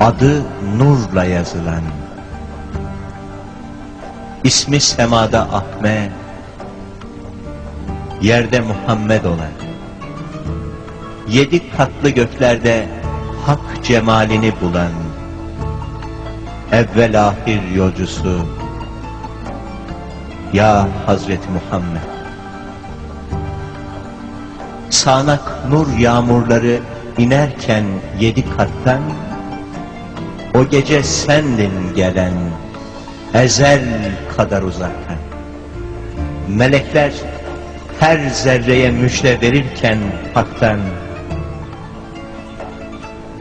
adı nurla yazılan, ismi semada Ahmet, yerde Muhammed olan, yedi katlı göklerde hak cemalini bulan, evvel ahir yolcusu, ya Hazreti Muhammed. Sağnak nur yağmurları inerken yedi kattan, o gece sendin gelen, ezel kadar uzaktan. Melekler her zerreye müjde verirken haktan,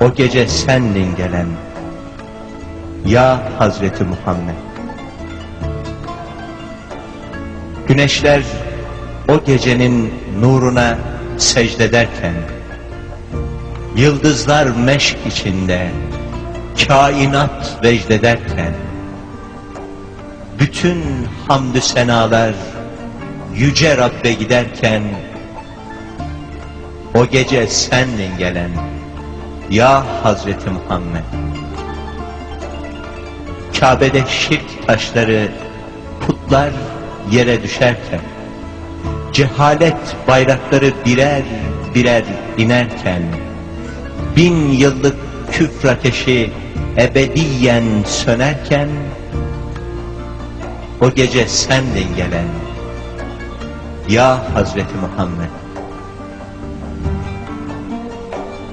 o gece sendin gelen, ya Hazreti Muhammed. Güneşler o gecenin nuruna secdederken, yıldızlar meşk içinde, kainat vecdederken, bütün hamdü senalar yüce Rabbe giderken, o gece sendin gelen, ya Hazreti Muhammed. Kabe'de şirk taşları, putlar yere düşerken, cehalet bayrakları birer birer inerken, bin yıllık küfr ateşi ebediyen sönerken, o gece sendin gelen, ya Hazreti Muhammed.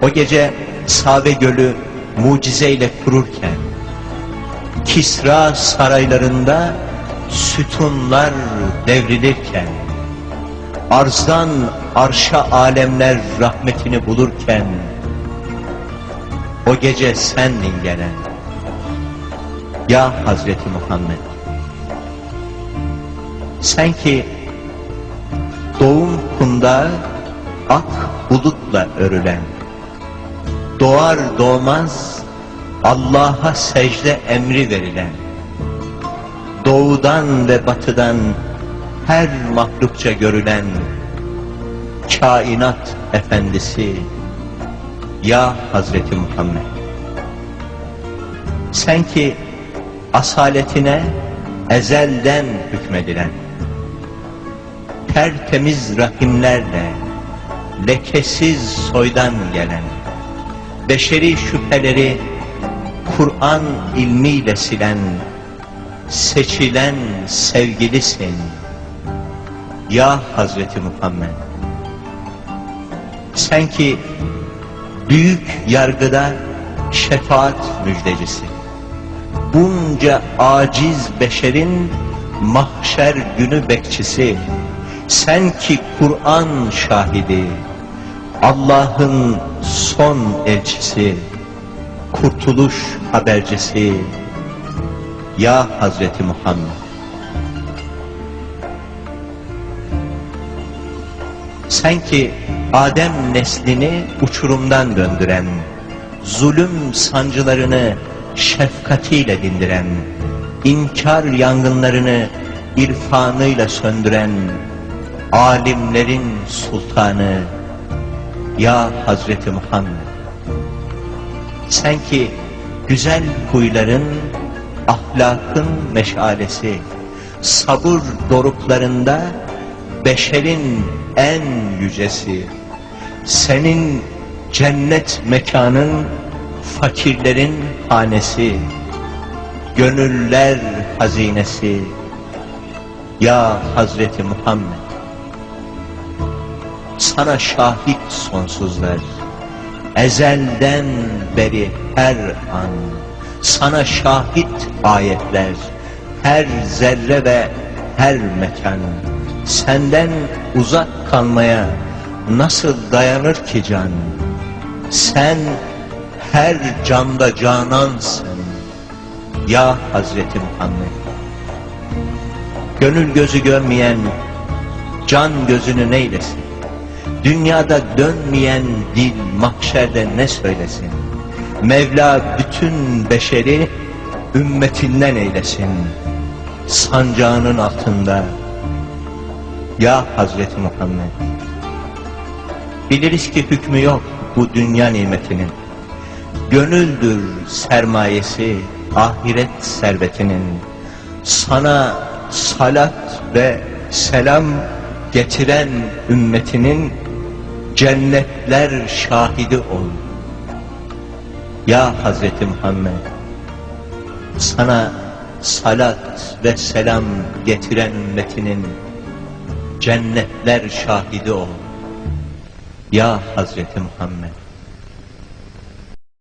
O gece Save Gölü mucizeyle kururken, Kisra saraylarında sütunlar devrilirken, arzdan arşa alemler rahmetini bulurken, o gece sendin gelen, ya Hazreti Muhammed. Sen ki doğum kundağı ak bulutla örülen, doğar doğmaz Allah'a secde emri verilen, doğudan ve batıdan her mahlukça görülen kainat efendisi ya Hazreti Muhammed. Sen ki asaletine ezelden hükmedilen, tertemiz rahimlerle lekesiz soydan gelen, beşeri şüpheleri Kur'an ilmiyle silen, seçilen sevgilisin. Ya Hazreti Muhammed. Sen ki büyük yargıda şefaat müjdecisi. Bunca aciz beşerin mahşer günü bekçisi. Sen ki Kur'an şahidi, Allah'ın son elçisi, kurtuluş habercisi, ya Hazreti Muhammed. Sen ki Adem neslini uçurumdan döndüren, zulüm sancılarını şefkatiyle dindiren, inkar yangınlarını irfanıyla söndüren, alimlerin sultanı, ya Hazreti Muhammed. Sen ki güzel huyların, ahlakın meşalesi, sabır doruklarında beşerin en yücesi, senin cennet mekanın fakirlerin hanesi, gönüller hazinesi, ya Hazreti Muhammed. Sana şahit sonsuzlar, ezelden beri her an, sana şahit ayetler, her zerre ve her mekan, senden uzak kalmaya nasıl dayanır ki can? Sen her canda canansın, ya Hazreti Muhammed. Gönül gözü görmeyen can gözünü neylesin? Dünyada dönmeyen dil mahşerde ne söylesin? Mevla bütün beşeri ümmetinden eylesin. Sancağının altında ya Hazreti Muhammed. Biliriz ki hükmü yok bu dünya nimetinin. gönüldür sermayesi, ahiret servetinin. Sana salat ve selam getiren ümmetinin cennetler şahidi ol. Ya Hazreti Muhammed, sana salat ve selam getiren ümmetinin cennetler şahidi ol. Ya Hazreti Muhammed,